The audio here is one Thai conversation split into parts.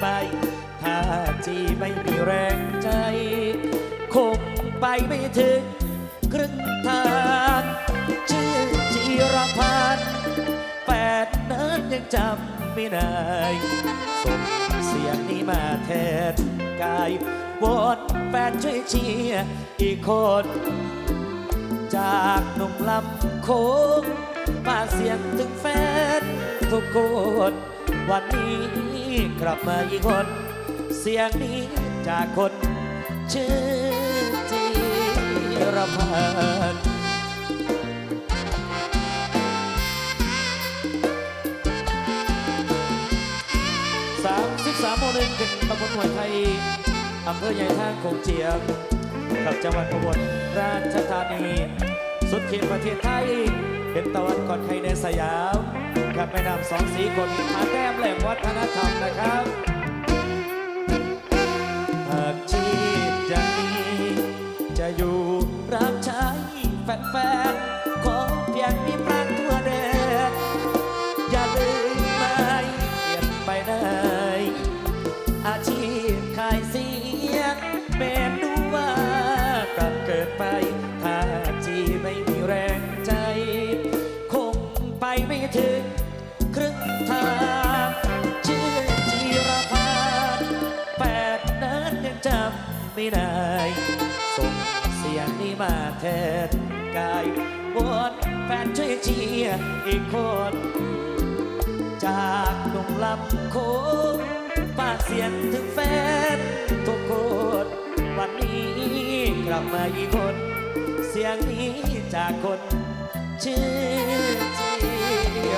ไป ถ้าจีไม่มีแรงใจ คงไปไม่ถึงครึ่งทางชื่อจีรพันธ์แปดนั้นยังจำไม่ได้ส่งเสียงนี้มาแทนกายวอนแฟนช่วยเชียร์อีกคนจากหนุ่มลำโคงมาเสียงถึงแฟนทุกคน วันนี้กลับมาอีกคน เสียงนี้จากคนชื่อจีรพันธ์สามสิบสามโมงหนึ่งขึ้นตำบลหัวไทยอำเภอใหญ่ท่างโขงเจียมกับจังหวัดอุบลราชธานี สุดเขตประเทศไทย เป็นตะวันก่อนใครในสยาม กับแม่น้ำสองสีกดมาแต้มแหลมวัฒนธรรมนะครับหากชีพจะมีจะอยู่รับใช้แฟนๆ นี้มาแทนกายวอนแฟนช่วยเชียร์อีกคน จากหนุ่มลำโคงปากเสียงถึงแฟนทุกคนวันนี้กลับมาอีกคน เสียงนี้จากคนชื่อจี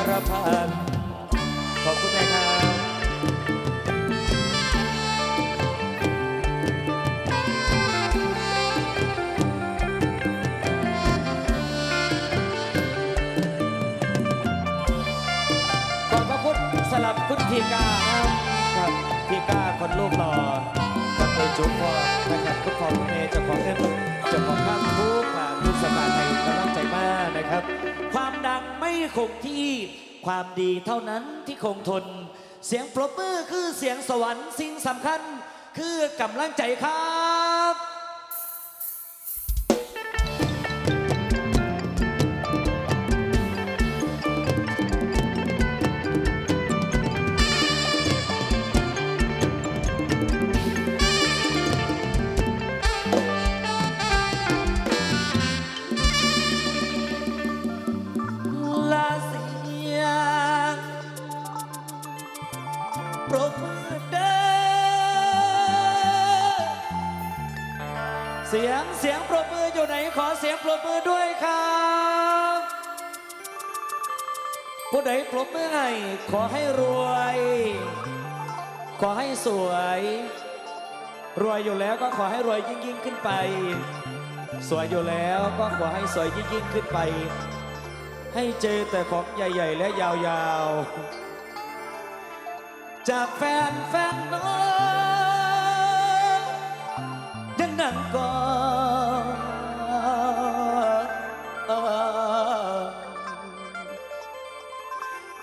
รพันธ์ขอบคุณแม่ครับ คุณทีกานะครับทีกาคนลูกหล่อกับเอจุ๊บพ่อนะครับคุณพ่อคุณเมย์เจ้าของเงินเจ้าของข้างทุกผ่านทุกสถานในกำลังใจมากนะครับ ความดังไม่คงที่ความดีเท่านั้นที่คงทน เสียงปรบมือคือเสียงสวรรค์สิ่งสำคัญ คือกำลังใจครับ ใดปรบมือให้ขอให้รวย ขอให้สวย รวยอยู่แล้วก็ขอให้รวยยิ่งยิ่งขึ้นไป สวยอยู่แล้วก็ขอให้สวยยิ่งยิ่งขึ้นไป ให้เจอแต่ของใหญ่ ๆ และยาวๆ จากแฟนแฟนน้อย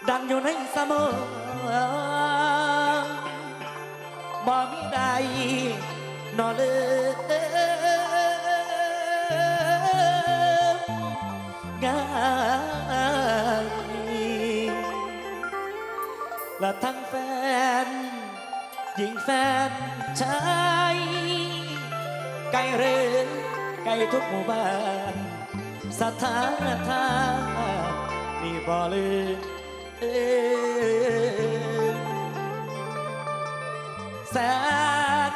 ดังอยู่ในสมองบ่มีใดนอเลยง่ายและทั้งแฟน หญิงแฟนชายไกลเรือนไกลทุกหมู่บ้านสถานทานนี่บ่ลืม แสน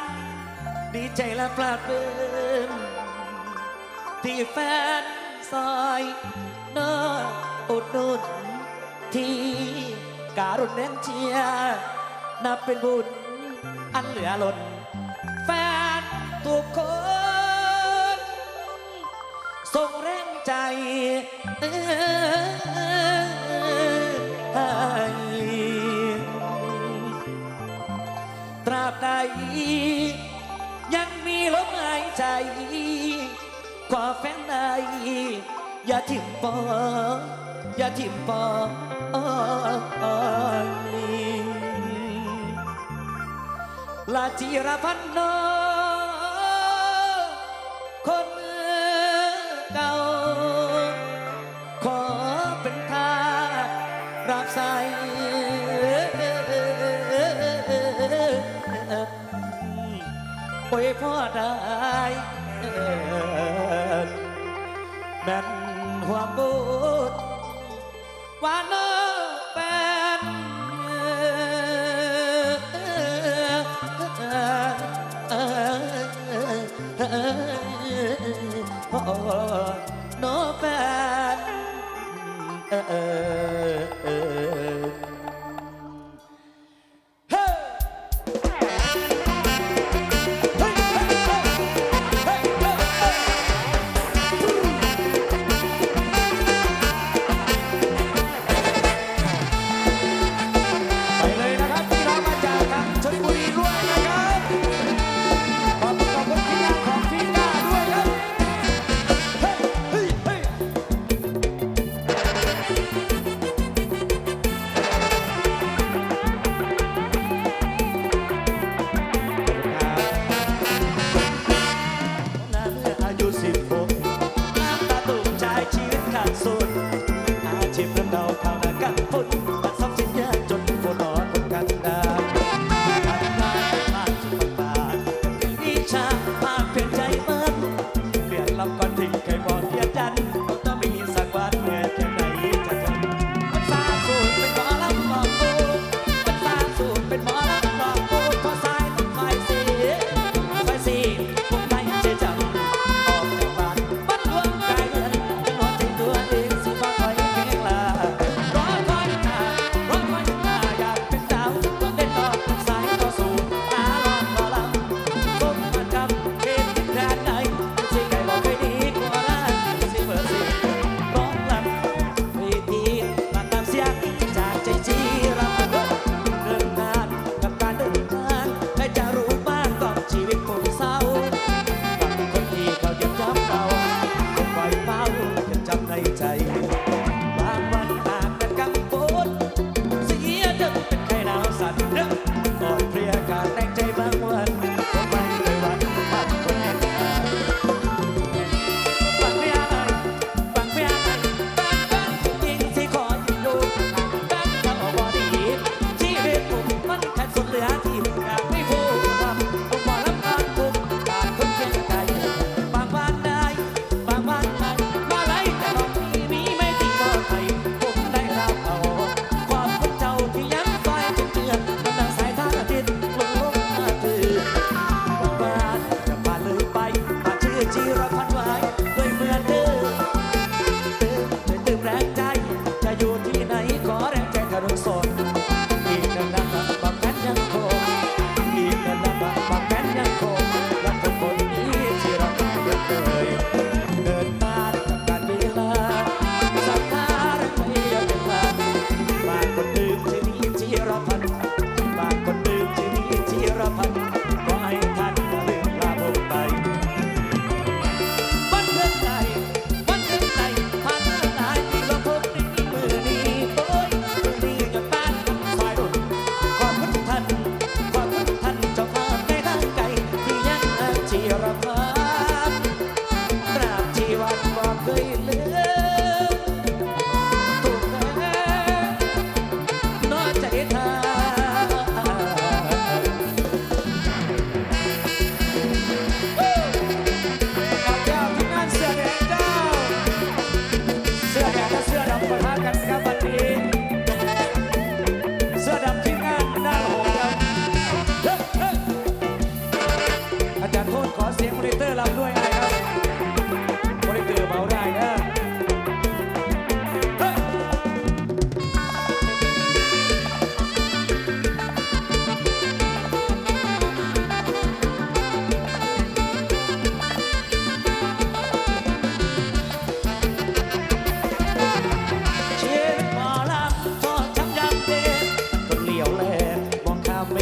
ดีใจและปลาดปลื้มที่แฟนซอยเนออุดหนุนที่การุณเน้นเชียร์นับเป็นบุญอันเหลือล้นแฟนทุกคนส่งแรงใจเอ้ย ใจ กว่าแฟนไหนอย่าทิมปออย่าทิมปอลาจีรพันธ์ ยพ่อได้แม่นความบู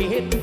hitting